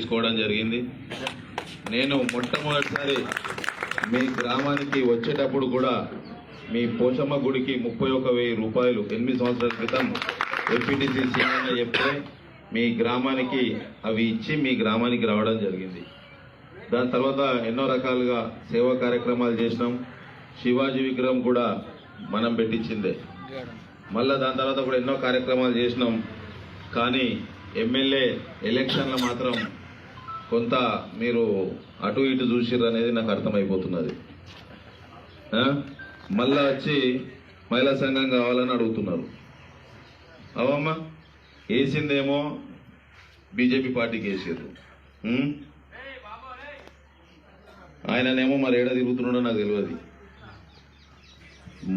తీసుకోవడం జరిగింది. నేను మొట్టమొదటిసారి మీ గ్రామానికి వచ్చేటప్పుడు కూడా మీ పోచమ్మ గుడికి ముప్పై ఒక వెయ్యి రూపాయలు ఎనిమిది సంవత్సరాల క్రితం ఎంపీటీసీ సీఎం చెప్తే మీ గ్రామానికి అవి ఇచ్చి మీ గ్రామానికి రావడం జరిగింది. దాని తర్వాత ఎన్నో రకాలుగా సేవా కార్యక్రమాలు చేసినాం. శివాజీ విగ్రహం కూడా మనం పెట్టించిందే. మళ్ళా దాని తర్వాత కూడా ఎన్నో కార్యక్రమాలు చేసినాం. కానీ ఎమ్మెల్యే ఎలక్షన్లు మాత్రం కొంత మీరు అటు ఇటు చూసిర్రు అనేది నాకు అర్థమైపోతున్నది. మళ్ళా వచ్చి మహిళా సంఘం కావాలని అడుగుతున్నారు. అవమ్మా వేసిందేమో బీజేపీ పార్టీకి వేసారు ఆయననేమో మరి ఏడ తిరుగుతున్నాడో నాకు తెలియదు.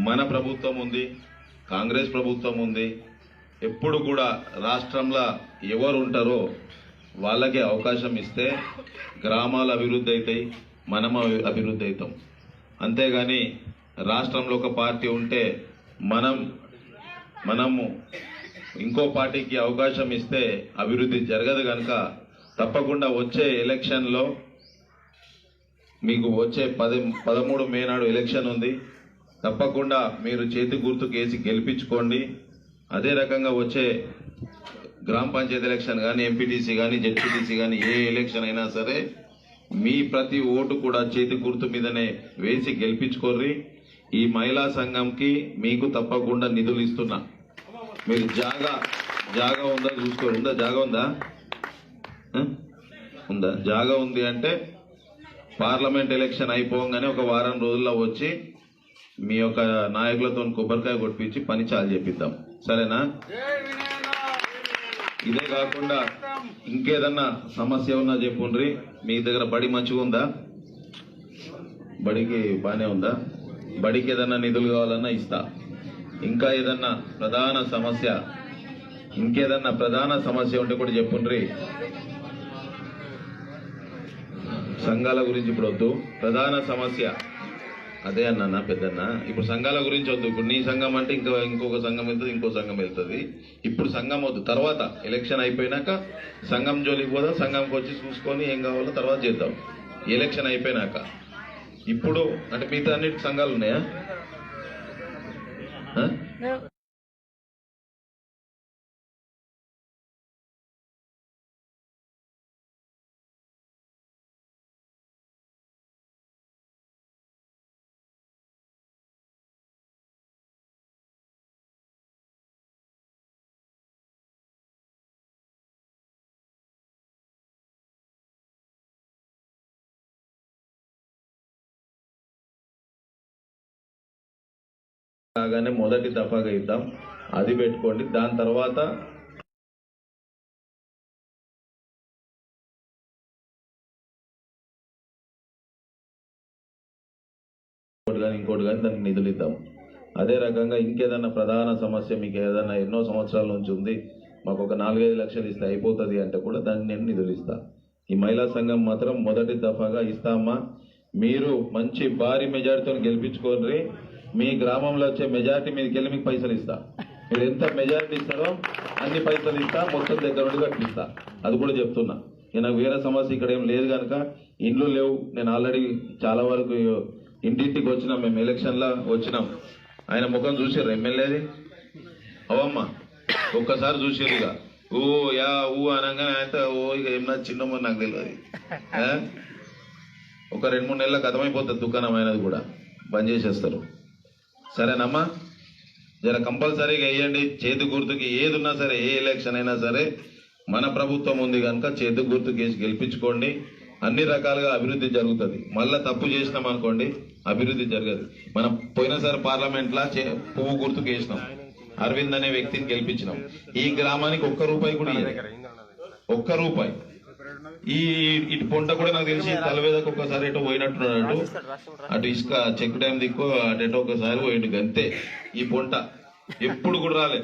మన ప్రభుత్వం ఉంది కాంగ్రెస్ ప్రభుత్వం ఉంది. ఎప్పుడు కూడా రాష్ట్రంలో ఎవరు ఉంటారో వాళ్ళకి అవకాశం ఇస్తే గ్రామాలు అభివృద్ధి అవుతాయి మనం అభివృద్ధి అవుతాం. అంతేగాని రాష్ట్రంలో ఒక పార్టీ ఉంటే మనం మనము ఇంకో పార్టీకి అవకాశం ఇస్తే అభివృద్ధి జరగదు కనుక తప్పకుండా వచ్చే ఎలక్షన్లో మీకు వచ్చే పది పదమూడు మే నాడు ఎలక్షన్ ఉంది. తప్పకుండా మీరు చేతి గుర్తు కేసి గెలిపించుకోండి. అదే రకంగా వచ్చే గ్రామ పంచాయతీ ఎలక్షన్ కానీ ఎంపీటీసీ కానీ జెడ్పీటీసీ కానీ ఏ ఎలక్షన్ అయినా సరే మీ ప్రతి ఓటు కూడా చేతి గుర్తు మీదనే వేసి గెలిపించుకోర్రి. ఈ మహిళా సంఘంకి మీకు తప్పకుండా నిధులు ఇస్తున్నా. మీరు జాగా జాగా ఉందా చూసుకో ఉందా? జాగా ఉందా? ఉందా? జాగా ఉంది అంటే పార్లమెంట్ ఎలక్షన్ అయిపోగానే ఒక వారం రోజుల్లో వచ్చి మీ యొక్క నాయకులతో కొబ్బరికాయ కొట్టించి పని చాలు చెప్పిద్దాం సరేనా? ఇదే కాకుండా ఇంకేదన్నా సమస్య ఉన్నా చెప్పుండ్రి. మీ దగ్గర బడి మంచిగా ఉందా? బడికి బానే ఉందా? బడికి ఏదన్నా నిధులు కావాలన్నా ఇస్తా. ఇంకా ఏదన్నా ప్రధాన సమస్య ఇంకేదన్నా ప్రధాన సమస్య ఉంటే కూడా చెప్పుండ్రి. సంఘాల గురించి ఇప్పుడు వద్దు. ప్రధాన సమస్య అదే అన్న పెద్దన్న? ఇప్పుడు సంఘాల గురించి వద్దు. ఇప్పుడు నీ సంఘం అంటే ఇంకా ఇంకొక సంఘం వెళ్తుంది ఇంకో సంఘం వెళ్తుంది. ఇప్పుడు సంఘం వద్దు. తర్వాత ఎలక్షన్ అయిపోయినాక సంఘం జోలికి పోదాం సంఘంకి వచ్చి చూసుకొని ఏం కావాలో తర్వాత చేద్దాం. ఎలక్షన్ అయిపోయినాక. ఇప్పుడు అంటే మిగతా అన్నిటి సంఘాలు ఉన్నాయా? కాగానే మొదటి దఫాగా ఇద్దాం. అది పెట్టుకోండి. దాని తర్వాత ఇంకోటి కానీ ఇంకోటి కానీ దానికి నిధులు ఇద్దాం. అదే రకంగా ఇంకేదన్నా ప్రధాన సమస్య మీకు ఏదైనా ఎన్నో సంవత్సరాల నుంచి ఉంది. మాకు ఒక నాలుగైదు లక్షలు ఇస్తే అయిపోతుంది అంటే కూడా దాన్ని నేను నిధులు ఈ మహిళా సంఘం మాత్రం మొదటి దఫాగా ఇస్తామా? మీరు మంచి భారీ మెజారిటీతో గెలిపించుకోండి. మీ గ్రామంలో వచ్చే మెజారిటీ మీదకి వెళ్ళి మీకు పైసలు ఇస్తా. మీరు ఎంత మెజారిటీ ఇస్తారో అన్ని పైసలు ఇస్తా మొత్తం దగ్గర నుండి కట్టిస్తా. అది కూడా చెప్తున్నా. ఇక నాకు వేరే సమస్య ఇక్కడ ఏం లేదు కనుక ఇండ్లు లేవు. నేను ఆల్రెడీ చాలా వరకు ఇంటింటికి వచ్చినాం. మేము ఎలక్షన్లో వచ్చినాం. ఆయన ముఖం చూసారు ఎమ్మెల్యేది? అవమ్మా ఒక్కసారి చూసారు ఇక. ఓ యా ఊ అనగానే అయితే ఓ ఇక ఏమన్నా చిన్నమో నాకు తెలియదు ఒక రెండు మూడు నెలల కథమైపోతుంది దుకాణం అయినది కూడా. బంద్ చేసేస్తారు. సరేనమ్మా. జర కంపల్సరీగా వేయండి. చేతి గుర్తుకి ఏది ఉన్నా సరే ఏ ఎలక్షన్ అయినా సరే మన ప్రభుత్వం ఉంది కనుక చేతి గుర్తుకి వేసి గెలిపించుకోండి. అన్ని రకాలుగా అభివృద్ధి జరుగుతుంది. మళ్ళా తప్పు చేసినాం అనుకోండి అభివృద్ధి జరగదు. మనం పోయినసారి పార్లమెంట్లా చే- పువ్వు గుర్తుకు వేసినాం అరవింద్ అనే వ్యక్తిని గెలిపించినాం. ఈ గ్రామానికి ఒక్క రూపాయి కూడా ఒక్క రూపాయి. ఈ ఇటు పొంట కూడా నాకు తెలిసి తలవేదకు ఒకసారి ఎటో పోయినట్టున్నాడు అటు. ఇసుక చెక్ డ్యామ్ దిక్కు అటు ఎటో ఒకసారి పోయిండు గంతే. ఈ పొంట ఎప్పుడు కూడా రాలే.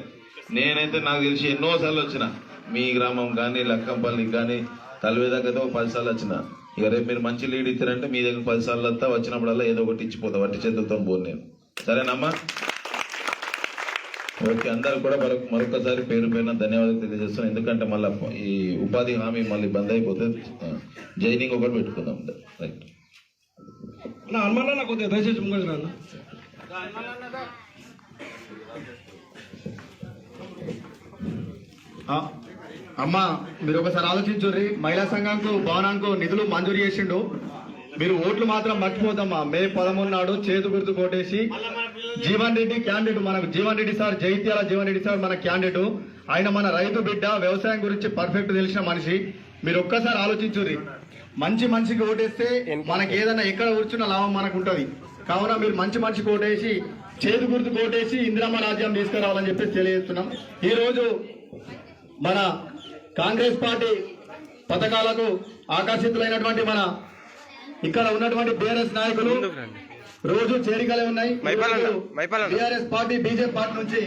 నేనైతే నాకు తెలిసి ఎన్నో సార్లు వచ్చిన. మీ గ్రామం కానీ లక్కంపల్లికి కానీ తలవేదకైతే ఒక పది సార్లు వచ్చిన. ఇక రేపు మీరు మంచి లీడ్ ఇచ్చారంటే మీ దగ్గర పది సార్లు వస్తా వచ్చినప్పుడల్లా ఏదో ఒకటి ఇచ్చిపోతా వట్టి చేతులతో పోను నేను. సరేనమ్మా? ఓకే అందరు కూడా మరొక మరొకసారి పేరు పేరున ధన్యవాదాలు తెలియజేస్తున్నాం. ఎందుకంటే మళ్ళీ ఈ ఉపాధి హామీ మళ్ళీ బంద్ అయిపోతే జైనింగ్ ఒకటి పెట్టుకుందాం. రైట్. హనుమాన్ కొద్దిగా దయచేసి ఆ, అమ్మ మీరు ఒకసారి ఆలోచించుర్రి. మహిళా సంఘంకు భవనానికి నిధులు మంజూరు చేసిండు. మీరు ఓట్లు మాత్రం మర్చిపోదమ్మా మే పదమూడు నాడు చేతు గుర్తు కొట్టేసి జీవన్ రెడ్డి క్యాండిడేట్ మనకు జీవన్ రెడ్డి సార్ జైత్యాల జీవన్ రెడ్డి సార్ మన క్యాండిడేట్. ఆయన మన రైతు బిడ్డ వ్యవసాయం గురించి పర్ఫెక్ట్ తెలిసిన మనిషి. మీరు ఒక్కసారి ఆలోచించుర్రి. మంచి మనిషికి ఓటేస్తే మనకి ఏదైనా ఎక్కడ కూర్చున్న లాభం మనకు ఉంటుంది. కావున మీరు మంచి మనిషికి ఓటేసి చేతి గుర్తు కోటేసి ఇందిరమ్మ రాజ్యం తీసుకురావాలని చెప్పేసి తెలియజేస్తున్నాం. ఈ రోజు మన కాంగ్రెస్ పార్టీ పథకాలకు ఆకర్షితులైనటువంటి మన ఇక్కడ ఉన్నటువంటి బీఆర్ఎస్ నాయకులు రోజు చేరికలే ఉన్నాయి. బీఆర్ఎస్ పార్టీ బీజేపీ పార్టీ నుంచి